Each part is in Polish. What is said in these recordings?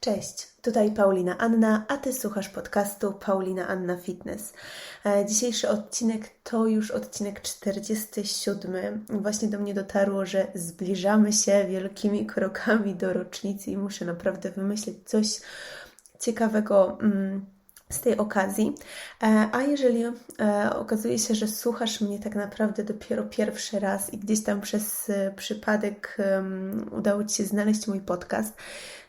Cześć, tutaj Paulina Anna, a Ty słuchasz podcastu Paulina Anna Fitness. E, dzisiejszy odcinek to już odcinek 47. Właśnie do mnie dotarło, że zbliżamy się wielkimi krokami do rocznicy i muszę naprawdę wymyślić coś ciekawego. Mm, z tej okazji. E, a jeżeli e, okazuje się, że słuchasz mnie tak naprawdę dopiero pierwszy raz i gdzieś tam przez przypadek udało Ci się znaleźć mój podcast,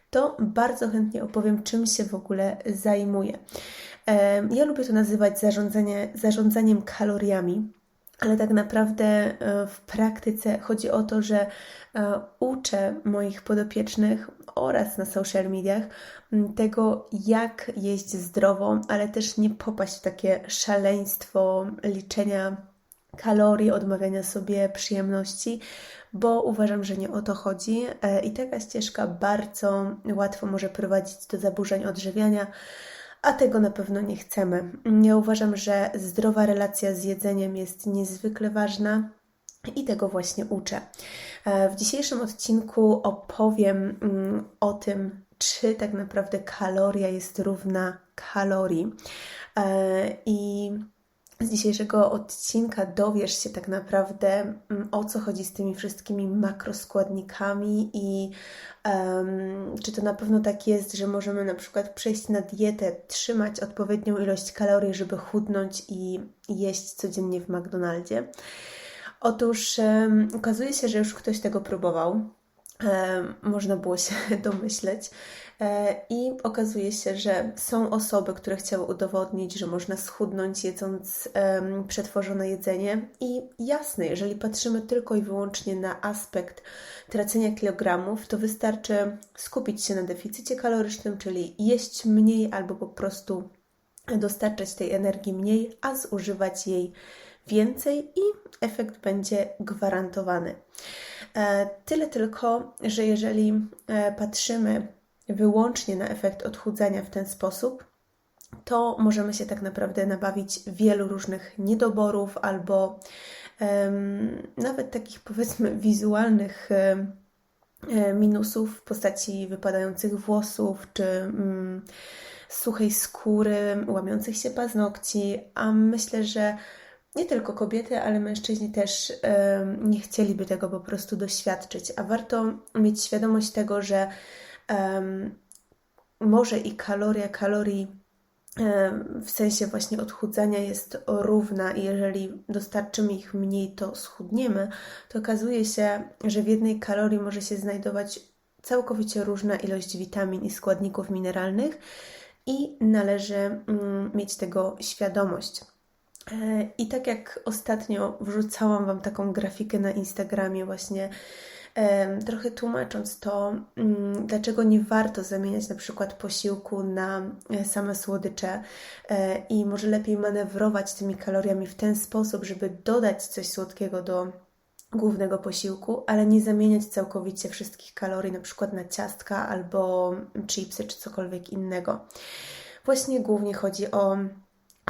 to bardzo chętnie opowiem, czym się w ogóle zajmuję. Ja lubię to nazywać zarządzanie, zarządzaniem kaloriami, ale tak naprawdę e, w praktyce chodzi o to, że e, uczę moich podopiecznych oraz na social mediach tego, jak jeść zdrowo, ale też nie popaść w takie szaleństwo liczenia kalorii, odmawiania sobie przyjemności, bo uważam, że nie o to chodzi e, i taka ścieżka bardzo łatwo może prowadzić do zaburzeń odżywiania, a tego na pewno nie chcemy. Ja uważam, że zdrowa relacja z jedzeniem jest niezwykle ważna. I tego właśnie uczę. E, w dzisiejszym odcinku opowiem mm, o tym, czy tak naprawdę kaloria jest równa kalorii. E, I z dzisiejszego odcinka dowiesz się tak naprawdę mm, o co chodzi z tymi wszystkimi makroskładnikami i um, czy to na pewno tak jest, że możemy na przykład przejść na dietę, trzymać odpowiednią ilość kalorii, żeby chudnąć i jeść codziennie w McDonaldzie. Otóż um, okazuje się, że już ktoś tego próbował. Um, można było się domyśleć. E, I okazuje się, że są osoby, które chciały udowodnić, że można schudnąć jedząc przetworzone jedzenie. I jasne, jeżeli patrzymy tylko i wyłącznie na aspekt tracenia kilogramów, to wystarczy skupić się na deficycie kalorycznym, czyli jeść mniej albo po prostu dostarczać tej energii mniej, a zużywać jej więcej i efekt będzie gwarantowany. E, tyle tylko, że jeżeli e, patrzymy wyłącznie na efekt odchudzania w ten sposób, to możemy się tak naprawdę nabawić wielu różnych niedoborów albo um, nawet takich powiedzmy wizualnych um, minusów w postaci wypadających włosów czy um, suchej skóry, łamiących się paznokci, a myślę, że nie tylko kobiety, ale mężczyźni też nie chcieliby tego po prostu doświadczyć, a warto mieć świadomość tego, że um, może i kaloria kalorii w sensie właśnie odchudzania jest równa i jeżeli dostarczymy ich mniej, to schudniemy, to okazuje się, że w jednej kalorii może się znajdować całkowicie różna ilość witamin i składników mineralnych i należy mm, mieć tego świadomość. E, I tak jak ostatnio wrzucałam Wam taką grafikę na Instagramie, właśnie trochę tłumacząc to, mm, dlaczego nie warto zamieniać na przykład posiłku na e, same słodycze e, i może lepiej manewrować tymi kaloriami w ten sposób, żeby dodać coś słodkiego do głównego posiłku, ale nie zamieniać całkowicie wszystkich kalorii na przykład na ciastka albo chipsy czy cokolwiek innego. Właśnie głównie chodzi o,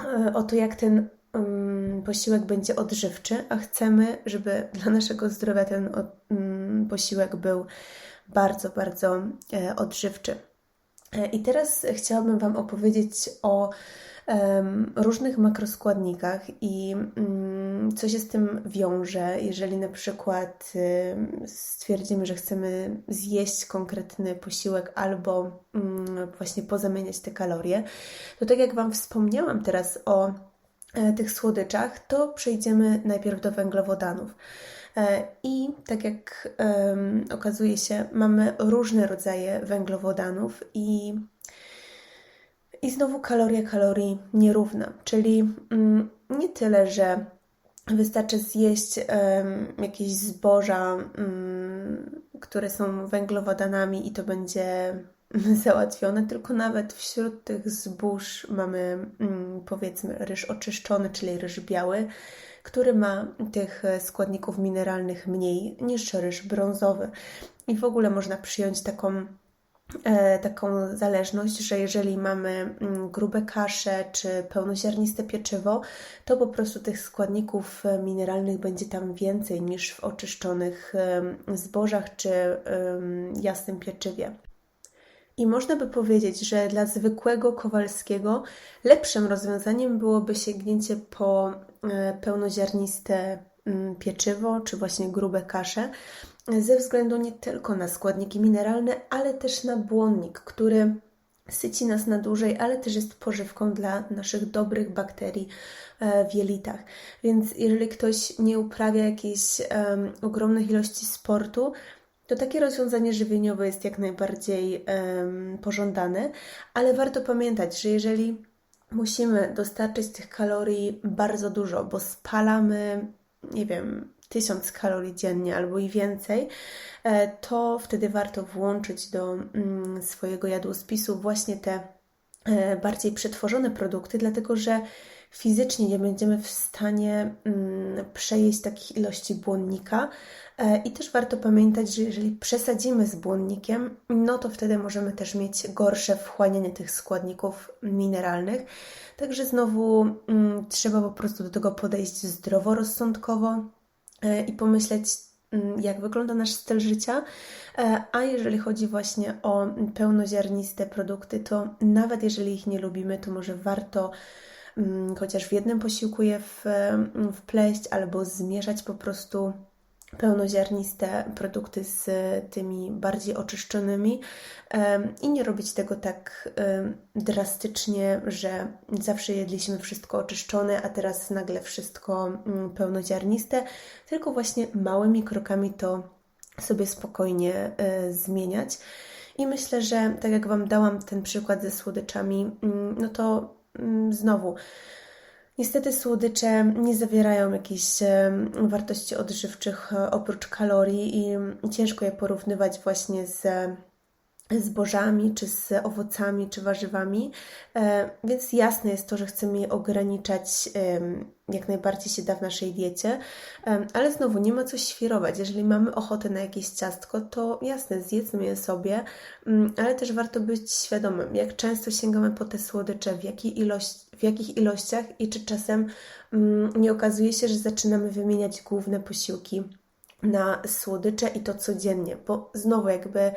e, o to, jak ten um, posiłek będzie odżywczy, a chcemy, żeby dla naszego zdrowia ten um, posiłek był bardzo, bardzo e, odżywczy. E, I teraz chciałabym Wam opowiedzieć o różnych makroskładnikach i co się z tym wiąże, jeżeli na przykład stwierdzimy, że chcemy zjeść konkretny posiłek albo właśnie pozamieniać te kalorie, to tak jak Wam wspomniałam teraz o tych słodyczach, to przejdziemy najpierw do węglowodanów. E, I tak jak um, okazuje się, mamy różne rodzaje węglowodanów i, i znowu kaloria kalorii nierówna, czyli um, nie tyle, że wystarczy zjeść um, jakieś zboża, które są węglowodanami i to będzie załatwione, tylko nawet wśród tych zbóż mamy mm, powiedzmy ryż oczyszczony, czyli ryż biały, który ma tych składników mineralnych mniej niż ryż brązowy. I w ogóle można przyjąć taką e, taką zależność, że jeżeli mamy mm, grube kasze czy pełnoziarniste pieczywo, to po prostu tych składników mineralnych będzie tam więcej niż w oczyszczonych zbożach czy jasnym pieczywie. I można by powiedzieć, że dla zwykłego Kowalskiego lepszym rozwiązaniem byłoby sięgnięcie po e, pełnoziarniste mm, pieczywo czy właśnie grube kasze, ze względu nie tylko na składniki mineralne, ale też na błonnik, który syci nas na dłużej, ale też jest pożywką dla naszych dobrych bakterii e, w jelitach. Więc jeżeli ktoś nie uprawia jakiejś um, ogromnych ilości sportu, to takie rozwiązanie żywieniowe jest jak najbardziej um, pożądane, ale warto pamiętać, że jeżeli musimy dostarczyć tych kalorii bardzo dużo, bo spalamy, nie wiem, tysiąc kalorii dziennie albo i więcej, e, to wtedy warto włączyć do mm, swojego jadłospisu właśnie te e, bardziej przetworzone produkty, dlatego że fizycznie nie będziemy w stanie mm, przejeść takich ilości błonnika. E, I też warto pamiętać, że jeżeli przesadzimy z błonnikiem, no to wtedy możemy też mieć gorsze wchłanianie tych składników mineralnych. Także znowu mm, trzeba po prostu do tego podejść zdroworozsądkowo e, i pomyśleć, mm, jak wygląda nasz styl życia. E, a jeżeli chodzi właśnie o pełnoziarniste produkty, to nawet jeżeli ich nie lubimy, to może warto chociaż w jednym posiłku je wpleść albo zmieszać po prostu pełnoziarniste produkty z tymi bardziej oczyszczonymi i nie robić tego tak drastycznie, że zawsze jedliśmy wszystko oczyszczone, a teraz nagle wszystko mm, pełnoziarniste, tylko właśnie małymi krokami to sobie spokojnie e, zmieniać. I myślę, że tak jak Wam dałam ten przykład ze słodyczami, mm, no to Mm, znowu, niestety słodycze nie zawierają jakichś wartości odżywczych e, oprócz kalorii i ciężko je porównywać właśnie z zbożami, czy z owocami, czy warzywami, e, więc jasne jest to, że chcemy je ograniczać jak najbardziej się da w naszej diecie, ale znowu nie ma co świrować. Jeżeli mamy ochotę na jakieś ciastko, to jasne, zjedzmy je sobie, mm, ale też warto być świadomym, jak często sięgamy po te słodycze, w, jakiej ilość, w jakich ilościach i czy czasem mm, nie okazuje się, że zaczynamy wymieniać główne posiłki na słodycze i to codziennie, bo znowu jakby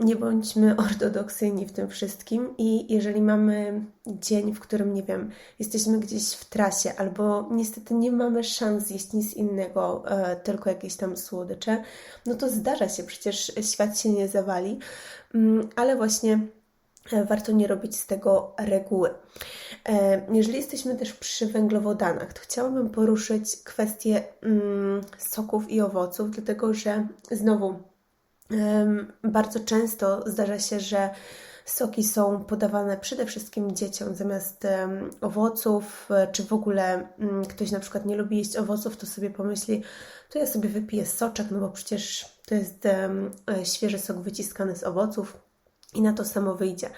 nie bądźmy ortodoksyjni w tym wszystkim i jeżeli mamy dzień, w którym, nie wiem, jesteśmy gdzieś w trasie albo niestety nie mamy szans zjeść nic innego, e, tylko jakieś tam słodycze, no to zdarza się, przecież świat się nie zawali, mm, ale właśnie e, warto nie robić z tego reguły. E, jeżeli jesteśmy też przy węglowodanach, to chciałabym poruszyć kwestię mm, soków i owoców, dlatego że znowu bardzo często zdarza się, że soki są podawane przede wszystkim dzieciom zamiast owoców, czy w ogóle mm, ktoś na przykład nie lubi jeść owoców, to sobie pomyśli, to ja sobie wypiję soczek, no bo przecież to jest e, świeży sok wyciskany z owoców i na to samo wyjdzie.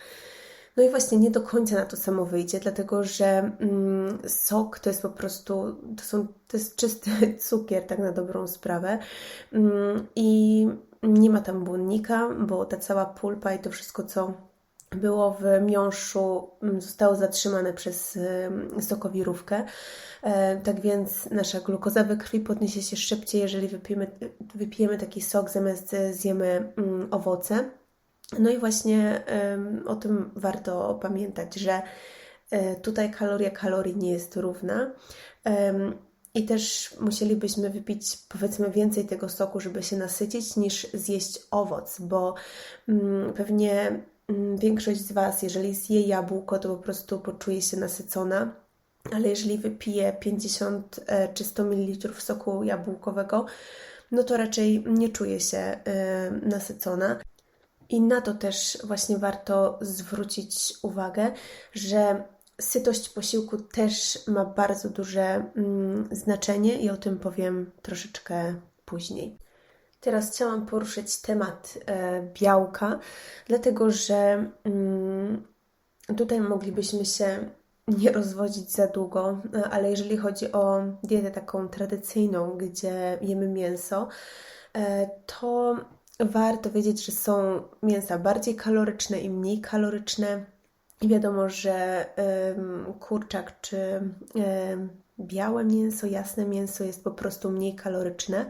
No i właśnie nie do końca na to samo wyjdzie, dlatego że mm, sok to jest po prostu, to, są, to jest czysty cukier, tak na dobrą sprawę. Mm, I nie ma tam błonnika, bo ta cała pulpa i to wszystko, co było w miąższu, mm, zostało zatrzymane przez sokowirówkę. E, tak więc nasza glukoza we krwi podniesie się szybciej, jeżeli wypijemy, wypijemy taki sok, zamiast zjemy mm, owoce. No i właśnie o tym warto pamiętać, że e, tutaj kaloria kalorii nie jest równa. I też musielibyśmy wypić powiedzmy więcej tego soku, żeby się nasycić, niż zjeść owoc, bo mm, pewnie mm, większość z Was, jeżeli zje jabłko, to po prostu poczuje się nasycona, ale jeżeli wypije 50 e, czy 100 ml soku jabłkowego, no to raczej nie czuje się e, nasycona. I na to też właśnie warto zwrócić uwagę, że sytość posiłku też ma bardzo duże mm, znaczenie i o tym powiem troszeczkę później. Teraz chciałam poruszyć temat e, białka, dlatego że mm, tutaj moglibyśmy się nie rozwodzić za długo, e, ale jeżeli chodzi o dietę taką tradycyjną, gdzie jemy mięso, e, to warto wiedzieć, że są mięsa bardziej kaloryczne i mniej kaloryczne. Wiadomo, że kurczak czy białe mięso, jasne mięso jest po prostu mniej kaloryczne.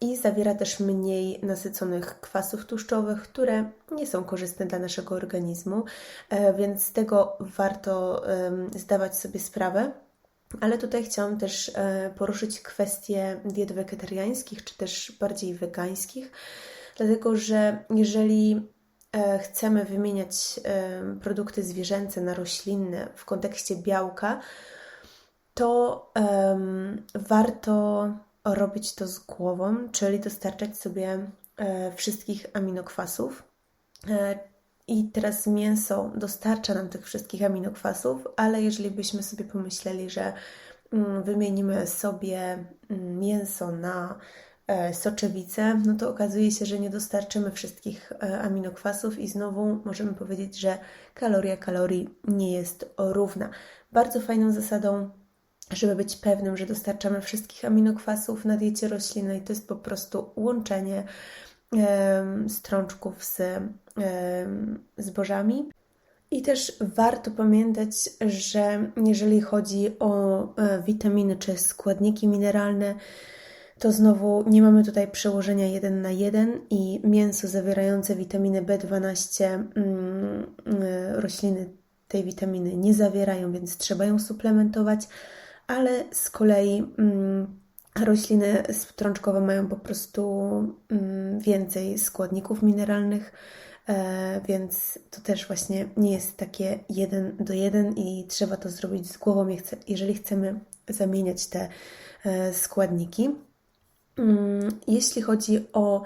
i zawiera też mniej nasyconych kwasów tłuszczowych, które nie są korzystne dla naszego organizmu, e, więc z tego warto zdawać sobie sprawę. Ale tutaj chciałam też e, poruszyć kwestie diet wegetariańskich, czy też bardziej wegańskich, dlatego że jeżeli chcemy wymieniać produkty zwierzęce na roślinne w kontekście białka, to warto robić to z głową, czyli dostarczać sobie e, wszystkich aminokwasów. E, I teraz mięso dostarcza nam tych wszystkich aminokwasów, ale jeżeli byśmy sobie pomyśleli, że mm, wymienimy sobie mm, mięso na e, soczewicę, no to okazuje się, że nie dostarczymy wszystkich aminokwasów i znowu możemy powiedzieć, że kaloria kalorii nie jest równa. Bardzo fajną zasadą żeby być pewnym, że dostarczamy wszystkich aminokwasów na diecie roślinnej. To jest po prostu łączenie strączków z zbożami. I też warto pamiętać, że jeżeli chodzi o e, witaminy czy składniki mineralne, to znowu nie mamy tutaj przełożenia 1 na 1 i mięso zawierające witaminy B12 mm, e, rośliny tej witaminy nie zawierają, więc trzeba ją suplementować ale z kolei mm, rośliny strączkowe mają po prostu mm, więcej składników mineralnych, e, więc to też właśnie nie jest takie jeden do jeden i trzeba to zrobić z głową, jeżeli chcemy zamieniać te e, składniki. Mm, jeśli chodzi o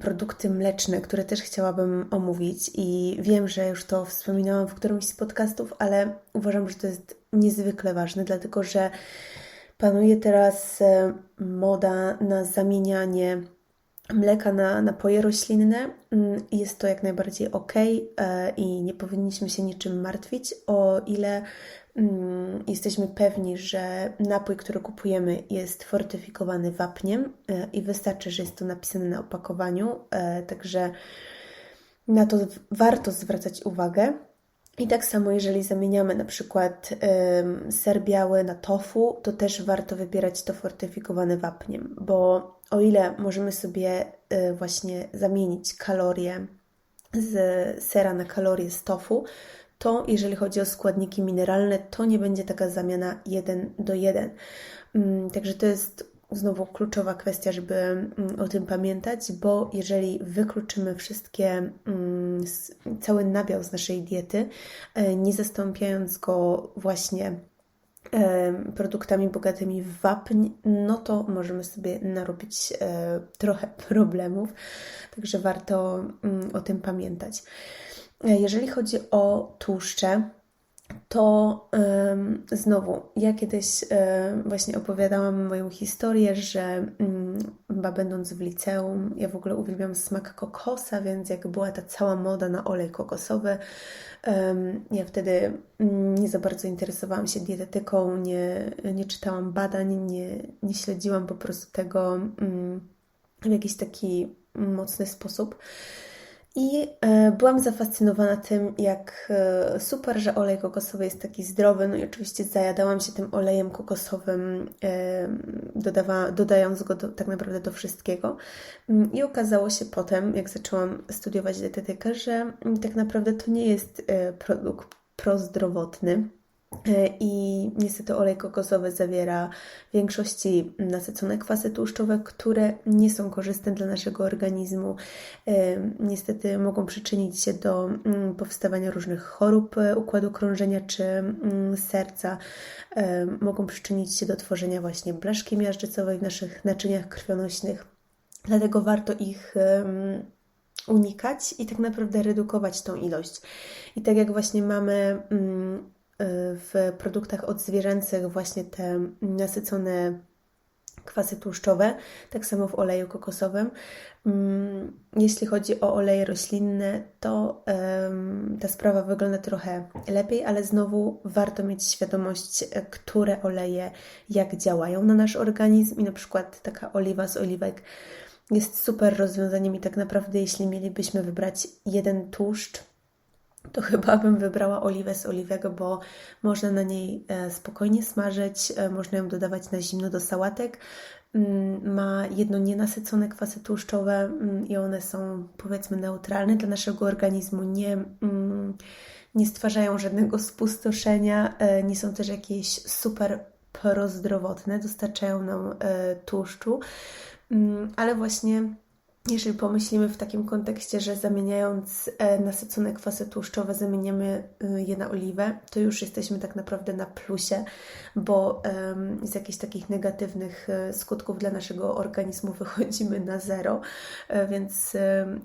produkty mleczne, które też chciałabym omówić i wiem, że już to wspominałam w którymś z podcastów, ale uważam, że to jest niezwykle ważne, dlatego że panuje teraz moda na zamienianie mleka na napoje roślinne. Mm, jest to jak najbardziej ok e, i nie powinniśmy się niczym martwić, o ile jesteśmy pewni, że napój, który kupujemy, jest fortyfikowany wapniem e, i wystarczy, że jest to napisane na opakowaniu. Także na to warto zwracać uwagę. I tak samo, jeżeli zamieniamy na przykład ser biały na tofu, to też warto wybierać to fortyfikowane wapniem, bo o ile możemy sobie y, właśnie zamienić kalorie z sera na kalorie z tofu, to jeżeli chodzi o składniki mineralne, to nie będzie taka zamiana 1 do 1. Ym, także to jest znowu kluczowa kwestia, żeby mm, o tym pamiętać, bo jeżeli wykluczymy wszystkie, mm, cały nabiał z naszej diety, e, nie zastąpiając go właśnie e, produktami bogatymi w wapń, no to możemy sobie narobić e, trochę problemów, także warto mm, o tym pamiętać. Jeżeli chodzi o tłuszcze, to znowu, ja kiedyś właśnie opowiadałam moją historię, że um, będąc w liceum, ja w ogóle uwielbiam smak kokosa, więc jak była ta cała moda na olej kokosowy, ja wtedy nie za bardzo interesowałam się dietetyką, nie, nie czytałam badań, nie, nie śledziłam po prostu tego w jakiś taki mocny sposób. I e, byłam zafascynowana tym, jak e, super, że olej kokosowy jest taki zdrowy. No i oczywiście zajadałam się tym olejem kokosowym, e, dodawa, dodając go do, tak naprawdę do wszystkiego. Mm, I okazało się potem, jak zaczęłam studiować dietetykę, że mm, tak naprawdę to nie jest produkt prozdrowotny I niestety olej kokosowy zawiera w większości nasycone kwasy tłuszczowe, które nie są korzystne dla naszego organizmu. E, niestety mogą przyczynić się do mm, powstawania różnych chorób e, układu krążenia czy mm, serca. Mogą przyczynić się do tworzenia właśnie blaszki miażdżycowej w naszych naczyniach krwionośnych. Dlatego warto ich unikać i tak naprawdę redukować tą ilość. I tak jak właśnie mamy mm, w produktach odzwierzęcych właśnie te nasycone kwasy tłuszczowe, tak samo w oleju kokosowym. Mm, jeśli chodzi o oleje roślinne, to ta sprawa wygląda trochę lepiej, ale znowu warto mieć świadomość, które oleje jak działają na nasz organizm i na przykład taka oliwa z oliwek jest super rozwiązaniem i tak naprawdę jeśli mielibyśmy wybrać jeden tłuszcz, to chyba bym wybrała oliwę z oliwek, bo można na niej e, spokojnie smażyć, e, można ją dodawać na zimno do sałatek. Mm, ma jedno nienasycone kwasy tłuszczowe mm, i one są powiedzmy neutralne dla naszego organizmu, nie, mm, nie stwarzają żadnego spustoszenia, e, nie są też jakieś super prozdrowotne, dostarczają nam tłuszczu, ale właśnie jeżeli pomyślimy w takim kontekście, że zamieniając e, nasycone kwasy tłuszczowe, zamieniamy e, je na oliwę, to już jesteśmy tak naprawdę na plusie, bo z jakichś takich negatywnych e, skutków dla naszego organizmu wychodzimy na zero, więc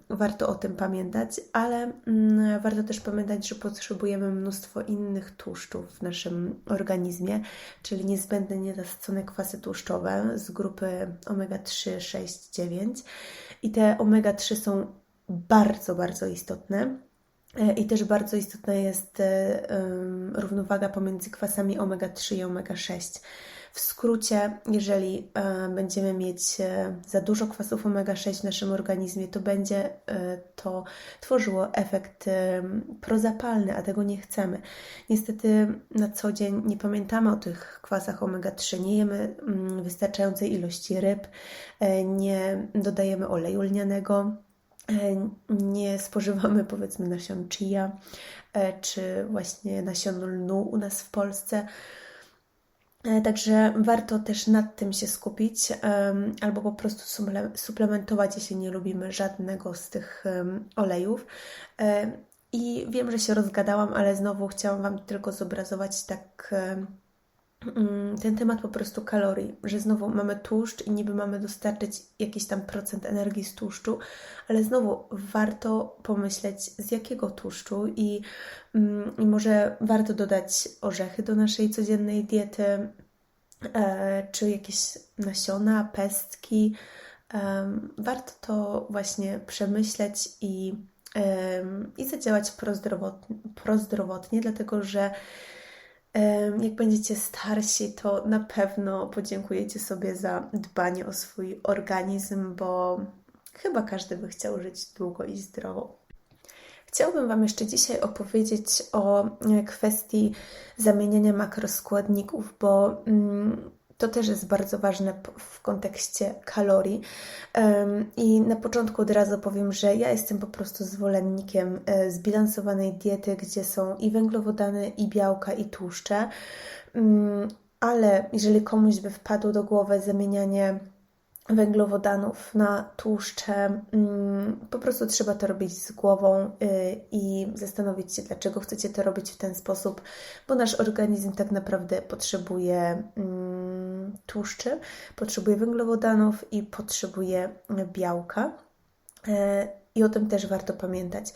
warto o tym pamiętać, ale mm, warto też pamiętać, że potrzebujemy mnóstwo innych tłuszczów w naszym organizmie, czyli niezbędne nienasycone kwasy tłuszczowe z grupy omega-3, 6, 9 i te omega-3 są bardzo, bardzo istotne. E, I też bardzo istotna jest e, równowaga pomiędzy kwasami omega-3 i omega-6. W skrócie, jeżeli e, będziemy mieć za dużo kwasów omega-6 w naszym organizmie, to będzie to tworzyło efekt prozapalny, a tego nie chcemy. Niestety na co dzień nie pamiętamy o tych kwasach omega-3, nie jemy mm, wystarczającej ilości ryb, nie dodajemy oleju lnianego E, nie spożywamy powiedzmy nasion chia e, czy właśnie nasion lnu u nas w Polsce. E, także warto też nad tym się skupić, albo po prostu suplementować, jeśli nie lubimy żadnego z tych olejów. I wiem, że się rozgadałam, ale znowu chciałam Wam tylko zobrazować tak ten temat po prostu kalorii, że znowu mamy tłuszcz i niby mamy dostarczyć jakiś tam procent energii z tłuszczu, ale znowu warto pomyśleć z jakiego tłuszczu i, mm, i może warto dodać orzechy do naszej codziennej diety, e, czy jakieś nasiona, pestki. E, warto to właśnie przemyśleć i, e, i zadziałać prozdrowotnie, prozdrowotnie dlatego że jak będziecie starsi, to na pewno podziękujecie sobie za dbanie o swój organizm, bo chyba każdy by chciał żyć długo i zdrowo. Chciałabym Wam jeszcze dzisiaj opowiedzieć o e, kwestii zamieniania makroskładników, bo mm, to też jest bardzo ważne w kontekście kalorii. I na początku od razu powiem, że ja jestem po prostu zwolennikiem e, zbilansowanej diety, gdzie są i węglowodany, i białka, i tłuszcze. Mm, ale jeżeli komuś by wpadło do głowy zamienianie węglowodanów na tłuszcze. Mm, po prostu trzeba to robić z głową y, i zastanowić się, dlaczego chcecie to robić w ten sposób, bo nasz organizm tak naprawdę potrzebuje mm, tłuszczy, potrzebuje węglowodanów i potrzebuje białka. E, I o tym też warto pamiętać.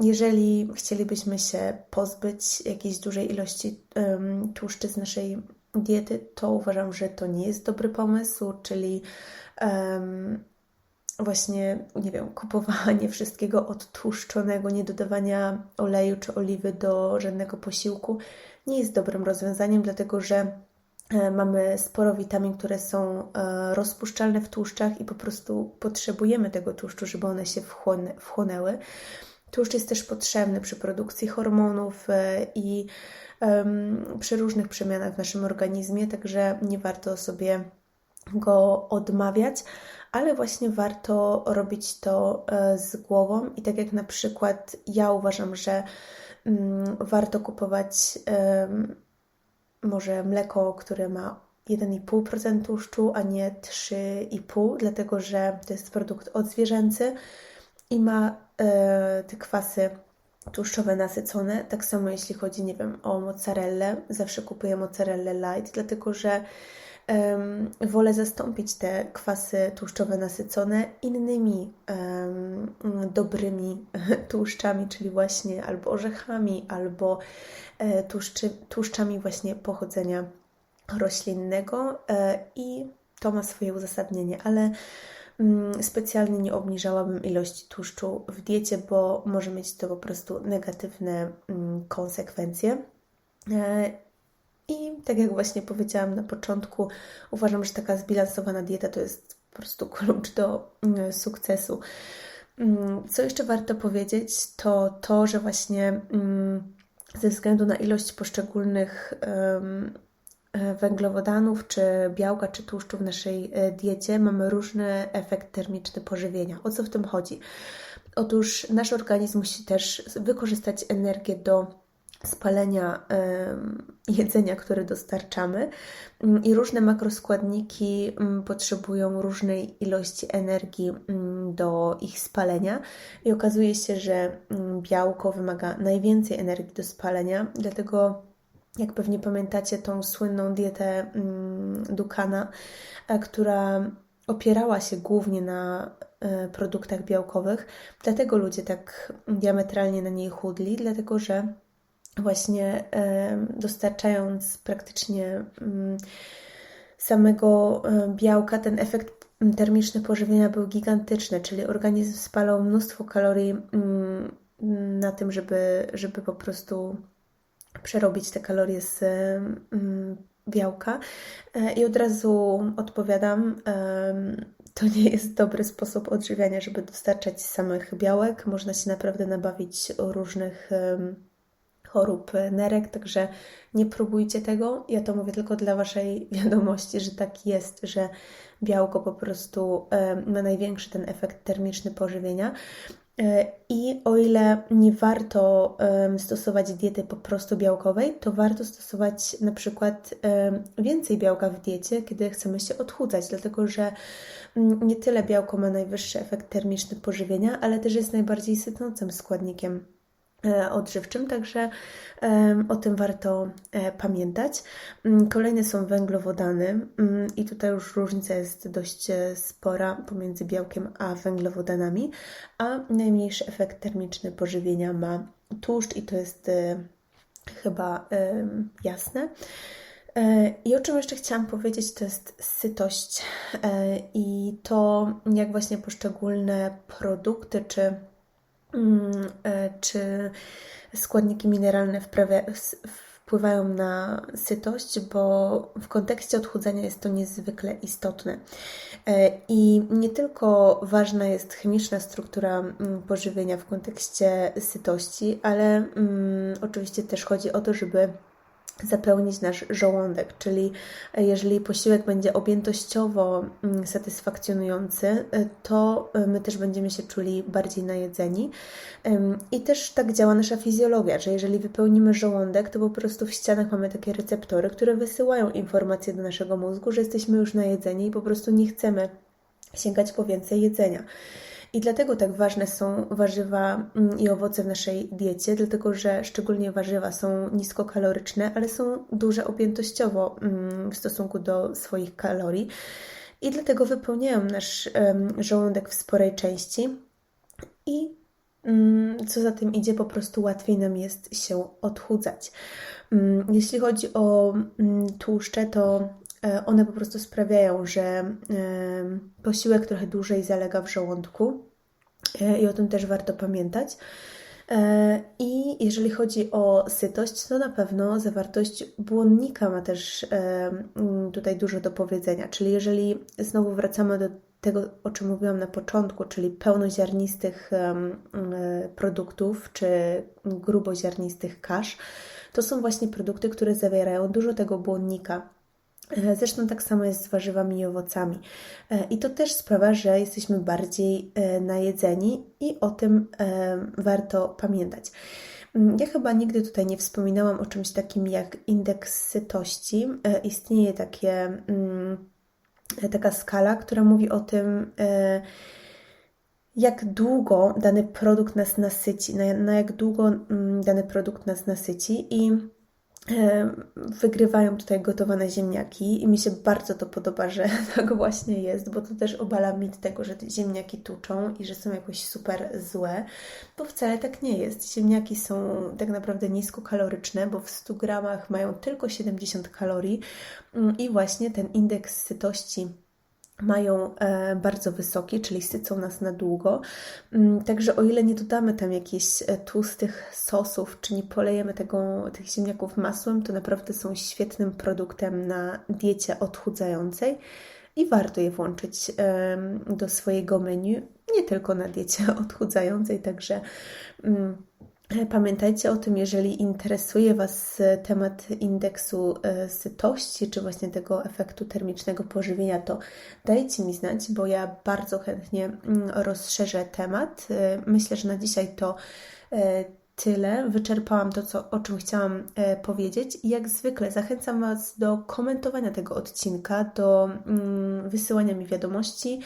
Jeżeli chcielibyśmy się pozbyć jakiejś dużej ilości tłuszczy z naszej diety, to uważam, że to nie jest dobry pomysł, czyli właśnie, nie wiem, kupowanie wszystkiego odtłuszczonego, nie dodawania oleju czy oliwy do żadnego posiłku nie jest dobrym rozwiązaniem, dlatego że mamy sporo witamin, które są e, rozpuszczalne w tłuszczach i po prostu potrzebujemy tego tłuszczu, żeby one się wchłonę, wchłonęły. Tłuszcz jest też potrzebny przy produkcji hormonów e, i przy różnych przemianach w naszym organizmie, także nie warto sobie go odmawiać, ale właśnie warto robić to e, z głową i tak jak na przykład ja uważam, że mm, warto kupować może mleko, które ma 1,5% tłuszczu, a nie 3,5%, dlatego że to jest produkt odzwierzęcy i ma e, te kwasy tłuszczowe nasycone. Tak samo jeśli chodzi, nie wiem, o mozzarellę. Zawsze kupuję mozzarellę light, dlatego że um, wolę zastąpić te kwasy tłuszczowe nasycone innymi um, dobrymi tłuszczami, czyli właśnie albo orzechami, albo e, tłuszczy, tłuszczami właśnie pochodzenia roślinnego e, i to ma swoje uzasadnienie, ale Mm, specjalnie nie obniżałabym ilości tłuszczu w diecie, bo może mieć to po prostu negatywne mm, konsekwencje. I tak jak właśnie powiedziałam na początku, uważam, że taka zbilansowana dieta to jest po prostu klucz do mm, sukcesu. Mm, co jeszcze warto powiedzieć, to to, że właśnie mm, ze względu na ilość poszczególnych e, węglowodanów, czy białka, czy tłuszczu w naszej e, diecie mamy różny efekt termiczny pożywienia. O co w tym chodzi? Otóż nasz organizm musi też wykorzystać energię do spalenia jedzenia, które dostarczamy. Mm, i różne makroskładniki mm, potrzebują różnej ilości energii mm, do ich spalenia. I okazuje się, że białko wymaga najwięcej energii do spalenia, dlatego jak pewnie pamiętacie tą słynną dietę Dukana, e, która opierała się głównie na e, produktach białkowych, dlatego ludzie tak diametralnie na niej chudli, dlatego że właśnie dostarczając praktycznie mm, samego białka, ten efekt termiczny pożywienia był gigantyczny, czyli organizm spalał mnóstwo kalorii mm, na tym, żeby, żeby po prostu przerobić te kalorie z mm, białka. E, I od razu odpowiadam, to nie jest dobry sposób odżywiania, żeby dostarczać samych białek. Można się naprawdę nabawić różnych chorób nerek, także nie próbujcie tego. Ja to mówię tylko dla Waszej wiadomości, że tak jest, że białko po prostu ma największy ten efekt termiczny pożywienia. E, I o ile nie warto stosować diety po prostu białkowej, to warto stosować na przykład więcej białka w diecie, kiedy chcemy się odchudzać, dlatego że mm, nie tyle białko ma najwyższy efekt termiczny pożywienia, ale też jest najbardziej sytnącym składnikiem E, odżywczym, także o tym warto e, pamiętać. Mm, kolejne są węglowodany mm, i tutaj już różnica jest dość e, spora pomiędzy białkiem a węglowodanami, a najmniejszy efekt termiczny pożywienia ma tłuszcz i to jest chyba jasne. I o czym jeszcze chciałam powiedzieć, to jest sytość i to, jak właśnie poszczególne produkty czy e, czy składniki mineralne wpływają na sytość, bo w kontekście odchudzania jest to niezwykle istotne. E, I nie tylko ważna jest chemiczna struktura mm, pożywienia w kontekście sytości, ale mm, oczywiście też chodzi o to, żeby zapełnić nasz żołądek, czyli jeżeli posiłek będzie objętościowo mm, satysfakcjonujący, e, to e, my też będziemy się czuli bardziej najedzeni. I też tak działa nasza fizjologia, że jeżeli wypełnimy żołądek, to po prostu w ścianach mamy takie receptory, które wysyłają informacje do naszego mózgu, że jesteśmy już najedzeni i po prostu nie chcemy sięgać po więcej jedzenia. I dlatego tak ważne są warzywa mm, i owoce w naszej diecie, dlatego że szczególnie warzywa są niskokaloryczne, ale są duże objętościowo mm, w stosunku do swoich kalorii. I dlatego wypełniają nasz żołądek w sporej części. I mm, co za tym idzie, po prostu łatwiej nam jest się odchudzać. Jeśli chodzi o tłuszcze, to E, one po prostu sprawiają, że posiłek trochę dłużej zalega w żołądku i o tym też warto pamiętać. I jeżeli chodzi o sytość, to na pewno zawartość błonnika ma też tutaj dużo do powiedzenia. Czyli jeżeli znowu wracamy do tego, o czym mówiłam na początku, czyli pełnoziarnistych produktów czy gruboziarnistych kasz, to są właśnie produkty, które zawierają dużo tego błonnika. E, zresztą tak samo jest z warzywami i owocami. E, I to też sprawia, że jesteśmy bardziej e, najedzeni i o tym warto pamiętać. Mm, ja chyba nigdy tutaj nie wspominałam o czymś takim jak indeks sytości. Istnieje takie, mm, taka skala, która mówi o tym, jak długo dany produkt nas nasyci, na, na jak długo mm, dany produkt nas nasyci i wygrywają tutaj gotowane ziemniaki i mi się bardzo to podoba, że tak właśnie jest, bo to też obala mit tego, że te ziemniaki tuczą i że są jakoś super złe, bo wcale tak nie jest. Ziemniaki są tak naprawdę niskokaloryczne, bo w 100 gramach mają tylko 70 kalorii mm, i właśnie ten indeks sytości mają e, bardzo wysoki, czyli sycą nas na długo. Mm, także o ile nie dodamy tam jakichś e, tłustych sosów, czy nie polejemy tego, tych ziemniaków masłem, to naprawdę są świetnym produktem na diecie odchudzającej i warto je włączyć do swojego menu. nie tylko na diecie odchudzającej, także. Mm, Pamiętajcie o tym, jeżeli interesuje Was temat indeksu e, sytości, czy właśnie tego efektu termicznego pożywienia, to dajcie mi znać, bo ja bardzo chętnie mm, rozszerzę temat. E, myślę, że na dzisiaj to e, tyle. Wyczerpałam to, co, o czym chciałam powiedzieć. Jak zwykle zachęcam Was do komentowania tego odcinka, do mm, wysyłania mi wiadomości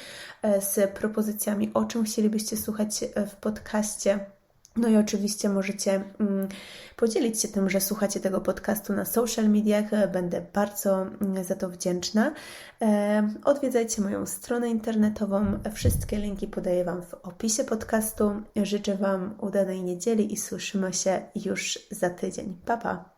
z propozycjami, o czym chcielibyście słuchać w podcaście no i oczywiście możecie mm, podzielić się tym, że słuchacie tego podcastu na social mediach. Będę bardzo mm, za to wdzięczna. E, odwiedzajcie moją stronę internetową. Wszystkie linki podaję Wam w opisie podcastu. Życzę Wam udanej niedzieli i słyszymy się już za tydzień. Pa, pa!